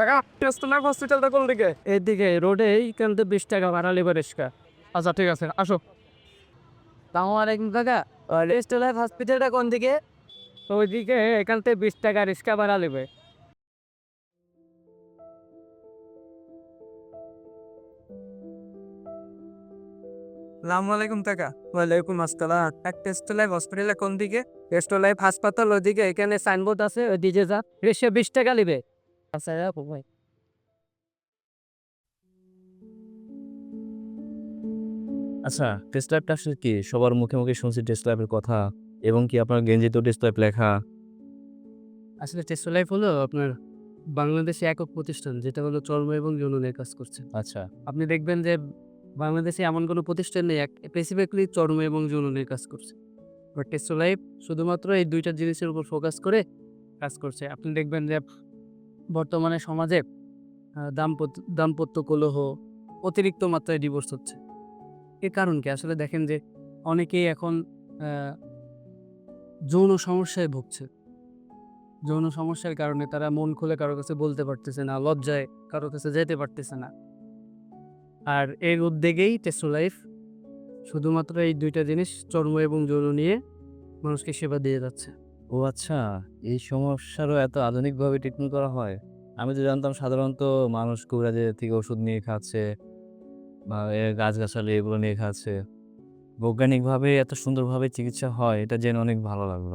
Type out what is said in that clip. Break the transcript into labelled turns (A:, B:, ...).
A: টাকা। টেস্টলাইফ হসপিটালটা কোন দিকে?
B: এদিকে রোডে এইখান থেকে বিশ টাকা ভাড়া লিবে রিক্সা।
A: আচ্ছা ঠিক আছে আসো।
B: সালামু আলাইকুম কাকা। রেস্ট লাইফ হসপিটালটা কোন দিকে? ওইদিকে এখান থেকে বিশ টাকা রিক্সা ভাড়া লিবে
A: সালামু আলাইকুম টাকা ওয়ালাইকুম আসসালাম। এক টেস্টলাইফ হসপিটালে কোন দিকে? টেস্টলাইফ হাসপাতাল ওইদিকে
B: এখানে সাইনবোর্ড আছে ওইদিকে যা। রিক্সা বিশ টাকা লিবে আচ্ছা ভাই
C: আচ্ছা টেস্ট ল্যাবটা আসলে কি? সবার মুখে মুখে শুনছি টেস্ট ল্যাবের কথা এবং কি আপনার গেঞ্জিতেও টেস্ট ল্যাব লেখা?
B: আসলে টেস্ট লাইফ হলো আপনার বাংলাদেশে একক প্রতিষ্ঠান যেটা হলো চর্ম এবং যৌন নিয়ে কাজ করছে।
C: আচ্ছা।
B: আপনি দেখবেন যে বাংলাদেশে এমন কোনো প্রতিষ্ঠান নেই এক স্পেসিফিকলি চর্ম এবং যৌন নিয়ে কাজ করছে। বাট টেস্ট লাইফ শুধুমাত্র এই দুইটা জিনিসের উপর ফোকাস করে কাজ করছে। আপনি দেখবেন যে বর্তমানে সমাজে দাম্পত্য দাম্পত্য কলহ, অতিরিক্ত মাত্রায় ডিভোর্স হচ্ছে। এর কারণ কি? আসলে দেখেন যে, অনেকেই এখন যৌন সমস্যায় ভুগছে। যৌন সমস্যার কারণে তারা মন খুলে কারও কাছে বলতে পারতেছে না, লজ্জায় কারও কাছে যেতে পারতেছে না। আর এর উদ্যোগেই টেস্ট লাইফ শুধুমাত্র এই দুইটা জিনিস চর্ম এবং যৌন নিয়ে মানুষকে সেবা দিয়ে যাচ্ছে।
C: ও আচ্ছা এই সমস্যারও এত আধুনিকভাবে ট্রিটমেন্ট করা হয়? আমি তো জানতাম সাধারণত মানুষ কবিরাজের থেকে ওষুধ নিয়ে খাচ্ছে বা গাছগাছালি এগুলো নিয়ে খাচ্ছে। বৈজ্ঞানিকভাবে এত সুন্দরভাবে চিকিৎসা হয়, এটা জেনে অনেক ভালো লাগল।